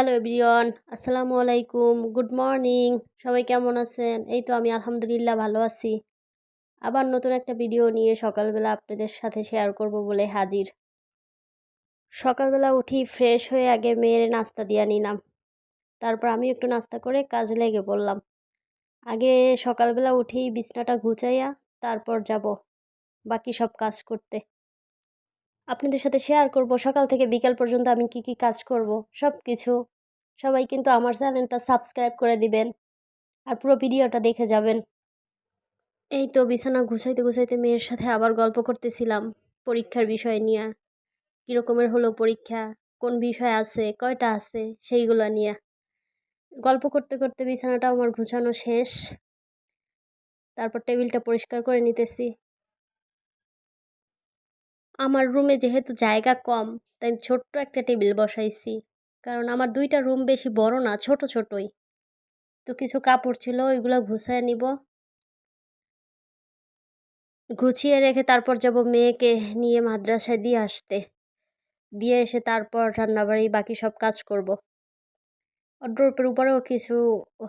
Hello everyone, আসসালামু আলাইকুম, good morning, সবাই কেমন আছেন? এই তো আমি আলহামদুলিল্লাহ ভালো আছি। আবার নতুন একটা ভিডিও নিয়ে সকালবেলা আপনাদের সাথে শেয়ার করব বলে হাজির। সকালবেলা উঠি ফ্রেশ হয়ে আগে মেয়ের নাস্তা দিয়ে নিলাম। তারপর আমি একটু নাস্তা করে কাজ লেগে পড়লাম। আগে সকালবেলা উঠেই বিছনাটা ঘুচাইয়া তারপর যাব, বাকি সব কাজ করতে। আপনাদের সাথে শেয়ার করব, সকাল থেকে বিকাল পর্যন্ত আমি কি কি কাজ করব সব কিছু সবাই কিন্তু আমার চ্যানেলটা সাবস্ক্রাইব করে দিবেন আর পুরো ভিডিওটা দেখে যাবেন। এই তো বিছানা গুছাইতে গুছাইতে মেয়ের সাথে আবার গল্প করতেছিলাম পরীক্ষার বিষয় নিয়ে। কীরকমের হলো পরীক্ষা, কোন বিষয় আছে, কয়টা আছে, সেইগুলো নিয়ে। গল্প করতে করতে বিছানাটা আমার গুছানো শেষ। তারপর টেবিলটা পরিষ্কার করে নিতেছি। আমার রুমে যেহেতু জায়গা কম, তাই ছোট্ট একটা টেবিল বসাইছি। কারণ আমার দুইটা রুম বেশি বড় না, ছোট ছোটই। তো কিছু কাপড় ছিল, ওইগুলো ঘুষায় নিব। গুছিয়ে রেখে তারপর যাব মেয়েকে নিয়ে মাদ্রাসায় দিয়ে আসতে। দিয়ে এসে তারপর রান্নাবাড়ি, বাকি সব কাজ করব। অড্রপের উপরেও কিছু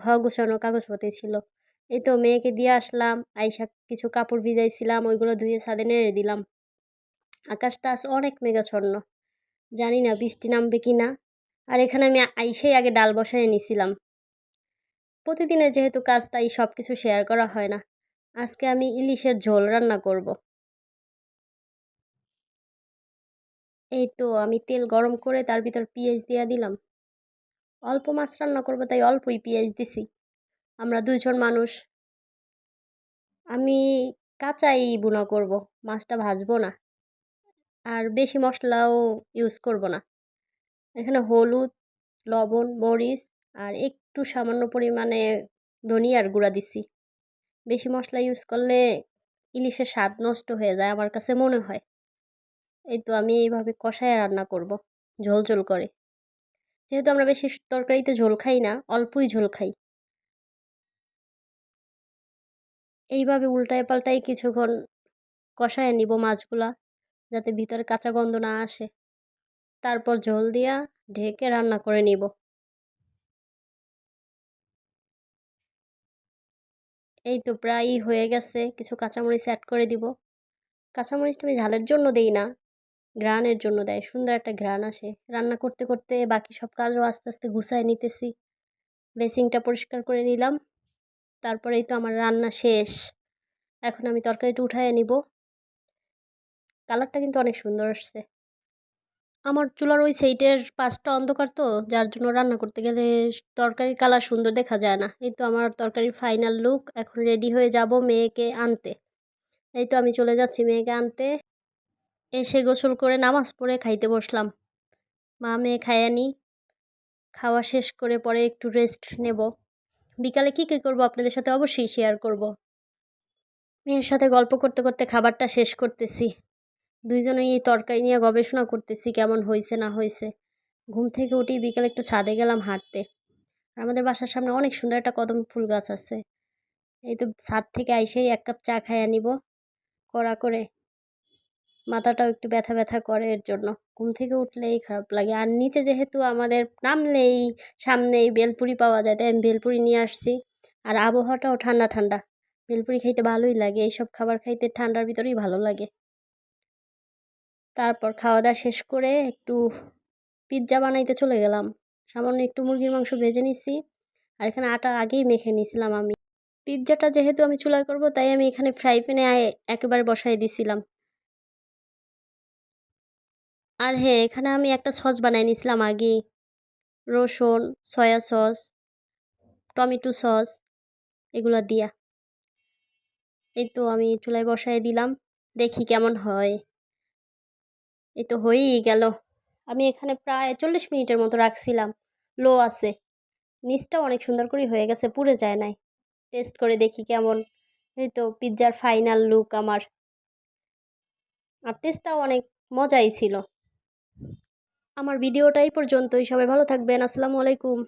হ গুছানো কাগজপত্র ছিল। এই তো মেয়েকে দিয়ে আসলাম আইসা কিছু কাপড় ভিজাইছিলাম, ওইগুলো ধুয়ে ছাদে নেড়ে দিলাম। আকাশটা আছে অনেক মেঘাচ্ছন্ন। জানি না বৃষ্টি নামবে কি না। আর এখানে আমি আইসেই আগে ডাল বসায় নিছিলাম। প্রতিদিনের যেহেতু কাজ, তাই সব কিছু শেয়ার করা হয় না। আজকে আমি ইলিশের ঝোল রান্না করব। এই তো, আমি তেল গরম করে তার ভিতর পেঁয়াজ দিয়ে দিলাম। অল্প মাছ রান্না করব, তাই অল্পই পেঁয়াজ দিছি। আমরা দুইজন মানুষ। আমি কাঁচাই বুনা করব, মাছটা ভাজবো না। আর বেশি মশলাও ইউজ করব না। এখানে হলুদ, লবণ, মরিচ আর একটু সামান্য পরিমাণে ধনিয়ার গুঁড়া দিছি। বেশি মশলা ইউজ করলে ইলিশের স্বাদ নষ্ট হয়ে যায় আমার কাছে মনে হয়। এই তো আমি এইভাবে কষায় রান্না করব ঝোল ঝোল করে। যেহেতু আমরা বেশি তরকারিতে ঝোল খাই না, অল্পই ঝোল খাই। এইভাবে উল্টায় পাল্টায় কিছুক্ষণ কষায় নিব মাছগুলা। যাতে ভিতরে কাঁচা গন্ধ না আসে। তারপর ঝোল দিয়া ঢেকে রান্না করে নিব। এই তো প্রায়ই হয়ে গেছে, কিছু কাঁচামরিচ অ্যাড করে দিব। কাঁচামরিচটা আমি ঝালের জন্য দেই না গ্রানের জন্য দেয়, সুন্দর একটা ঘ্রাণ আসে। রান্না করতে করতে বাকি সব কাজও আস্তে আস্তে গুছায় নিতেছি। বেসিংটা পরিষ্কার করে নিলাম। তারপরেই তো আমার রান্না শেষ। এখন আমি তরকারিটা উঠায় নিব। কালারটা কিন্তু অনেক সুন্দর আসছে। আমার চুলার ওই সাইডের পাঁচটা অন্ধকার তো, যার জন্য রান্না করতে গেলে তরকারির কালার সুন্দর দেখা যায় না। এই তো আমার তরকারির ফাইনাল লুক এখন রেডি হয়ে যাব মেয়েকে আনতে। এই তো আমি চলে যাচ্ছি মেয়েকে আনতে। এসে গোসল করে নামাজ পড়ে খাইতে বসলাম। মা মেয়ে খাইয়া নি। খাওয়া শেষ করে পরে একটু রেস্ট নেব। বিকালে কী কী করব আপনাদের সাথে অবশ্যই শেয়ার করব। মেয়ের সাথে গল্প করতে করতে খাবারটা শেষ করতেছি। দুইজনে এই তরকারি নিয়ে গবেষণা করতেছি কেমন হয়েছে না হয়েছে ঘুম থেকে উঠেই বিকালে একটু ছাদে গেলাম হাঁটতে। আমাদের বাসার সামনে অনেক সুন্দর একটা কদম ফুল গাছ আছে। এই তো ছাদ থেকে আইসেই এক কাপ চা খাইয়া নিব। কড়া করে। মাথাটাও একটু ব্যথা ব্যথা করে এর জন্য। ঘুম থেকে উঠলেই খারাপ লাগে। আর নিচে যেহেতু আমাদের নামলেই সামনেই বেলপুরি পাওয়া যায়, তাই আমি বেলপুরি নিয়ে আসছি। আর আবহাওয়াটাও ঠান্ডা ঠান্ডা। বেলপুরি খাইতে ভালোই লাগে। এইসব খাবার খাইতে ঠান্ডার ভিতরেই ভালো লাগে। তারপর খাওয়া দাওয়া শেষ করে একটু পিৎজা বানাইতে চলে গেলাম। সামান্য একটু মুরগির মাংস ভেজে নিছি আর এখানে আটা আগেই মেখে নিয়েছিলাম আমি। পিৎজাটা যেহেতু আমি চুলায় করব, তাই আমি এখানে ফ্রাই প্যানে একেবারে বসাই দিছিলাম। আর হ্যাঁ এখানে আমি একটা সস বানাই নিয়েছিলাম আগে। রসুন সয়া সস টমেটো সস এগুলো দিয়া। এই তো আমি চুলায় বসাই দিলাম, দেখি কেমন হয়। এই তো হয়েই গেল। আমি এখানে প্রায় চল্লিশ মিনিটের মতো রাখছিলাম। লো আছে। নিচটাও অনেক সুন্দর করে হয়ে গেছে, পুড়ে যায় নাই। টেস্ট করে দেখি কেমন। এই তো পিৎজার ফাইনাল লুক আমার। আর টেস্টটাও অনেক মজাই ছিল। আমার ভিডিওটাই পর্যন্তই। সবাই ভালো থাকবেন। আসসালামু আলাইকুম।